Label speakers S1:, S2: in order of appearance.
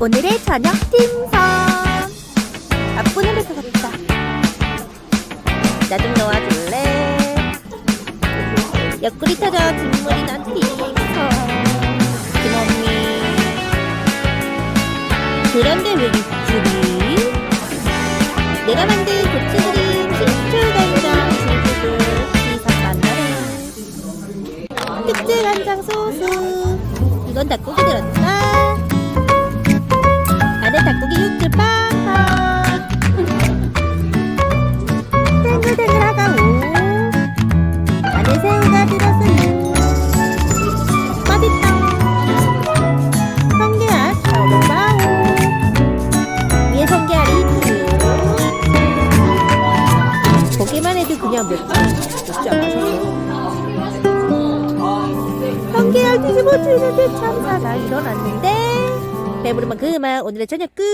S1: 오늘의 저녁 팀선. 앞분으로 가겠다. 나좀 놓아줄래? 옆구리 터져 뒷물이 난 팀선. 김언니 그런데 왜 육즙이? 내가 만든 고추 그림 신초 간장 중국을 비석 만나래 특제 간장 소스. 이건 닭고기 들었다 닭고기 육즙 빵빵 탱글탱글하다오 안에 새우가 들었어요 맛있다 성게알 샤오롱바오 위에 성게알이 쭉 보기만 해도 그냥 맥주 안 마셨어 성게알 뒤집어 주는데 참사가 일어났는데 배부르면 그만. 오늘의 저녁 끝